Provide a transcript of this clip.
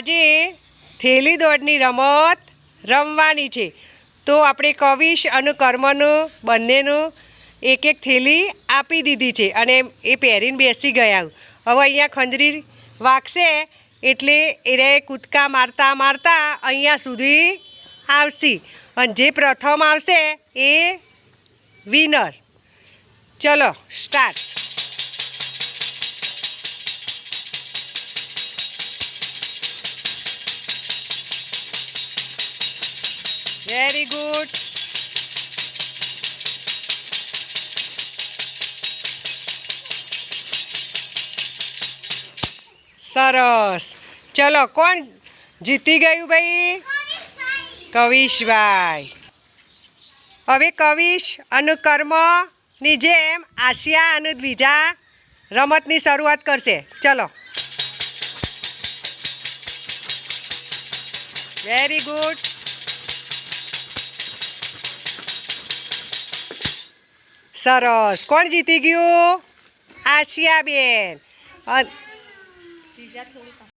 આજે થેલી દોડની રમત રમવાની છે. તો આપણે કવિશ અને કર્મનું બંનેનું એક એક થેલી આપી દીધી છે અને એ પહેરીને બેસી ગયા. હવે અહીંયા ખંજરી વાગશે એટલે એને કૂદકા મારતા મારતા અહીંયા સુધી આવશે. અને જે પ્રથમ આવશે એ વિનર. ચલો, સ્ટાર્ટ. વેરી ગુડ સરસ. ચલો, કોણ જીતી ગયું ભાઈ? કવિશભાઈ. હવે કવિશ અને કર્મની જેમ આશિયા અને દ્વિજા રમતની શરૂઆત કરશે. ચલો. વેરી ગુડ સરસ. કોણ જીતી ગયું? આશિયા બેન